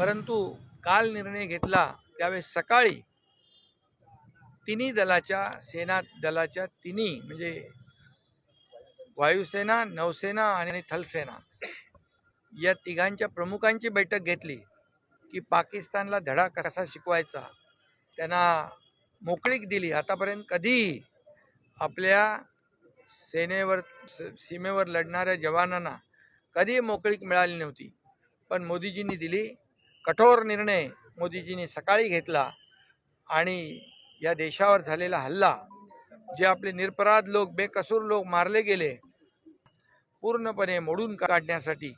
परंतु काल निर्णय घेतला त्यावेळेस सकाळी तिन्ही दलाच्या सेना दलाच्या तिन्ही म्हणजे वायुसेना नौसेना आणि थलसेना या तिघांच्या प्रमुखांची बैठक घेतली की पाकिस्तानला धडा कसा शिकवायचा? त्यांना मोकळीक दिली. आतापर्यंत कधीही आपल्या सेनेवर स- सीमेवर लढणाऱ्या जवानांना कधीही मोकळीक मिळाली नव्हती. पण मोदीजींनी दिली कठोर निर्णय मोदीजींनी सकाळी घेतला आणि या देशावर झालेला हल्ला जे आपले निरपराध लोक बेकसूर लोक मारले गेले पूर्णपणे मोडून काढण्यासाठी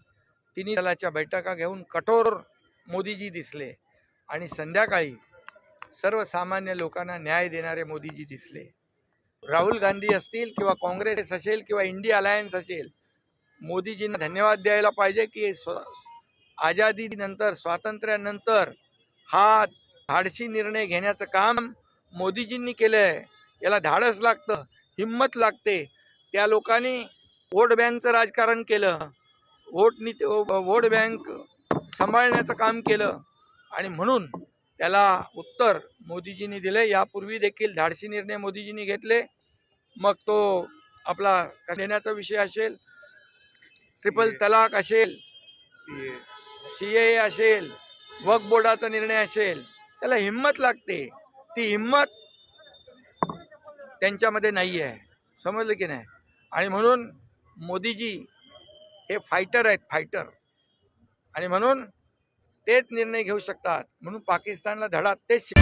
तिन्ही दलाच्या बैठका घेऊन कठोर मोदीजी दिसले आणि संध्याकाळी सर्वसामान्य लोकांना न्याय देणारे मोदीजी दिसले. राहुल गांधी असतील किंवा काँग्रेस असेल किंवा इंडिया अलायन्स असेल मोदीजींना धन्यवाद द्यायला पाहिजे की स्व आझादीनंतर स्वातंत्र्यानंतर हा धाडसी निर्णय घेण्याचं काम मोदीजींनी केलं आहे याला धाडस लागतं हिंमत लागते. त्या लोकांनी वोट बँकचं राजकारण केलं. वोट नीती वोट बँक सांभाळण्याचं काम केलं. आणि म्हणून त्याला उत्तर मोदीजींनी दिले यापूर्वी देखील धाडसी निर्णय मोदीजींनी घेतले. मग तो आपला देण्याचा विषय असेल ट्रिपल तलाक असेल. सी ए असेल वक्फ बोर्डाचा निर्णय असेल त्याला हिंमत लागते. ती हिंमत त्यांच्यामध्ये नाही आहे. समजलं की नाही? आणि म्हणून मोदीजी हे फायटर आहेत फायटर. आणि म्हणून तेच निर्णय घेऊ शकतात. म्हणून पाकिस्तानला धडा तेच शिक